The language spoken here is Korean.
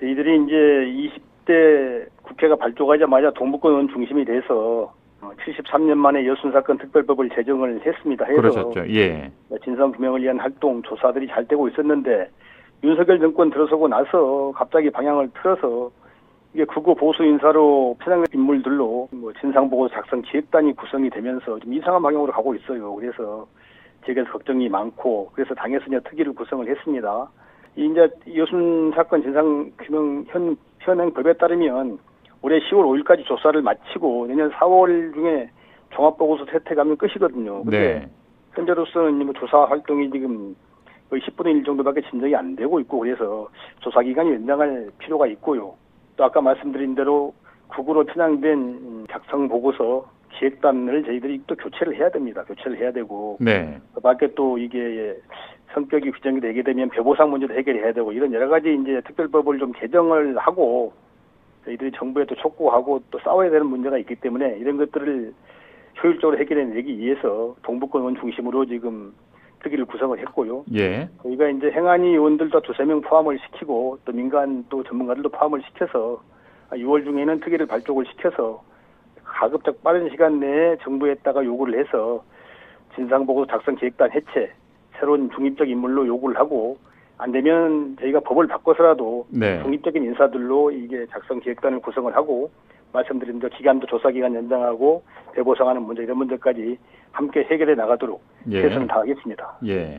저희들이 이제 20대 국회가 발족하자마자 동북권 중심이 돼서 73년 만에 여순 사건 특별법을 제정을 했습니다. 해서 그러셨죠. 예. 진상 규명을 위한 활동 조사들이 잘 되고 있었는데 윤석열 정권 들어서고 나서 갑자기 방향을 틀어서 이게 극우 보수 인사로 편향된 인물들로 뭐 진상 보고 작성 기획단이 구성이 되면서 좀 이상한 방향으로 가고 있어요. 그래서 제게서 걱정이 많고 그래서 당에서 특위를 구성을 했습니다. 이 이제 여순 사건 진상 규명 현 현행 법에 따르면 올해 10월 5일까지 조사를 마치고 내년 4월 중에 종합 보고서 채택하면 끝이거든요. 근데 네. 현재로서는 뭐 조사 활동이 지금 거의 10분의 1 정도밖에 진정이 안 되고 있고 그래서 조사 기간이 연장할 필요가 있고요. 또 아까 말씀드린 대로 국으로 편향된 작성 보고서 기획단을 저희들이 또 교체를 해야 됩니다. 교체를 해야 되고 네. 그 밖에 또 이게 성격이 규정이 되게 되면 배보상 문제도 해결해야 되고 이런 여러 가지 이제 특별법을 좀 개정을 하고 저희들이 정부에 또 촉구하고 또 싸워야 되는 문제가 있기 때문에 이런 것들을 효율적으로 해결해내기 위해서 동북권 의원 중심으로 지금 특위를 구성을 했고요. 예. 저희가 이제 행안위 의원들도 두세 명 포함을 시키고 또 민간 또 전문가들도 포함을 시켜서 6월 중에는 특위를 발족을 시켜서 가급적 빠른 시간 내에 정부에다가 요구를 해서 진상보고 작성 계획단 해체, 새로운 중립적 인물로 요구를 하고 안 되면 저희가 법을 바꿔서라도 네. 중립적인 인사들로 이게 작성 계획단을 구성을 하고 말씀드린 대 기간도 조사 기간 연장하고 배보상하는 문제 이런 문제까지 함께 해결해 나가도록 예. 최선을 다하겠습니다. 예.